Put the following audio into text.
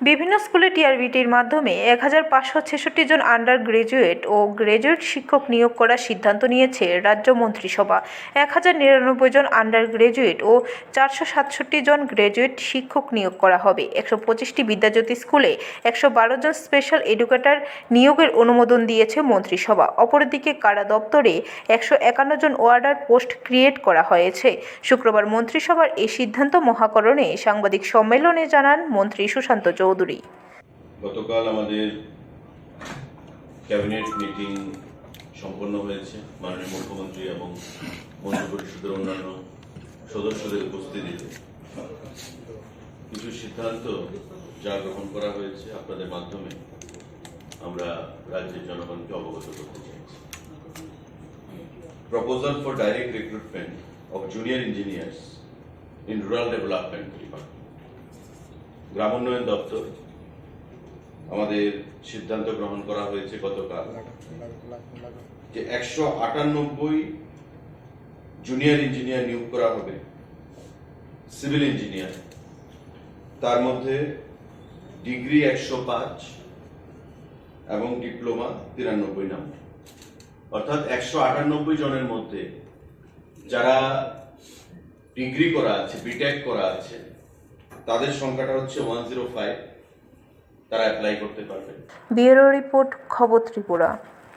বিভিন্ন স্কুলে টিআরবিটির মাধ্যমে এক হাজার পাঁচশো ছেষট্টি জন আন্ডার গ্রাজুয়েট ও গ্রাজুয়েট শিক্ষক নিয়োগ করার সিদ্ধান্ত নিয়েছে রাজ্য মন্ত্রিসভা। এক হাজার নিরানব্বই জন আন্ডার গ্রাজুয়েট ও চারশো সাতষট্টি জন গ্রাজুয়েট শিক্ষক নিয়োগ করা হবে। একশো পঁচিশটি বিদ্যাজ্যোতি স্কুলে একশো বারো জন স্পেশাল এডুকেটর নিয়োগের অনুমোদন দিয়েছে মন্ত্রিসভা। অপরদিকে কারা দপ্তরে একশো একান্ন জন ওয়ার্ডার পোস্ট ক্রিয়েট করা হয়েছে। শুক্রবার মন্ত্রিসভার এই সিদ্ধান্ত মহাকরণে সাংবাদিক সম্মেলনে জানান মন্ত্রী সুশান্ত চৌধুরী। গতকাল আমাদের ক্যাবিনেট মিটিং সম্পন্ন হয়েছে। মাননীয় মুখ্যমন্ত্রী এবং মন্ত্রিপরিষদের অন্যান্য সদস্যদের উপস্থিতিতে। কিছু সিদ্ধান্ত যা গ্রহণ করা হয়েছে আপনাদের মাধ্যমে আমরা রাজ্যের জনগণকে অবগত করতে চাইছি। Proposal for direct recruitment of junior engineers in rural development department গ্রামোন্নয়ন দপ্তর, আমাদের সিদ্ধান্ত গ্রহণ করা হয়েছে গতকাল। যে একশো আটানব্বই জুনিয়র ইঞ্জিনিয়ার নিয়োগ করা হবে, সিভিল ইঞ্জিনিয়ার। তার মধ্যে ডিগ্রি একশো পাঁচ এবং ডিপ্লোমা তিরানব্বই নাম অর্থাৎ একশো আটানব্বই জনের মধ্যে যারা ডিগ্রি করা আছে বিটেক করা আছে তাদের সংখ্যাটা হচ্ছে ওয়ান জিরো ফাইভ তারা অ্যাপ্লাই করতে পারবে। ব্যুরো রিপোর্ট খবর ত্রিপুরা।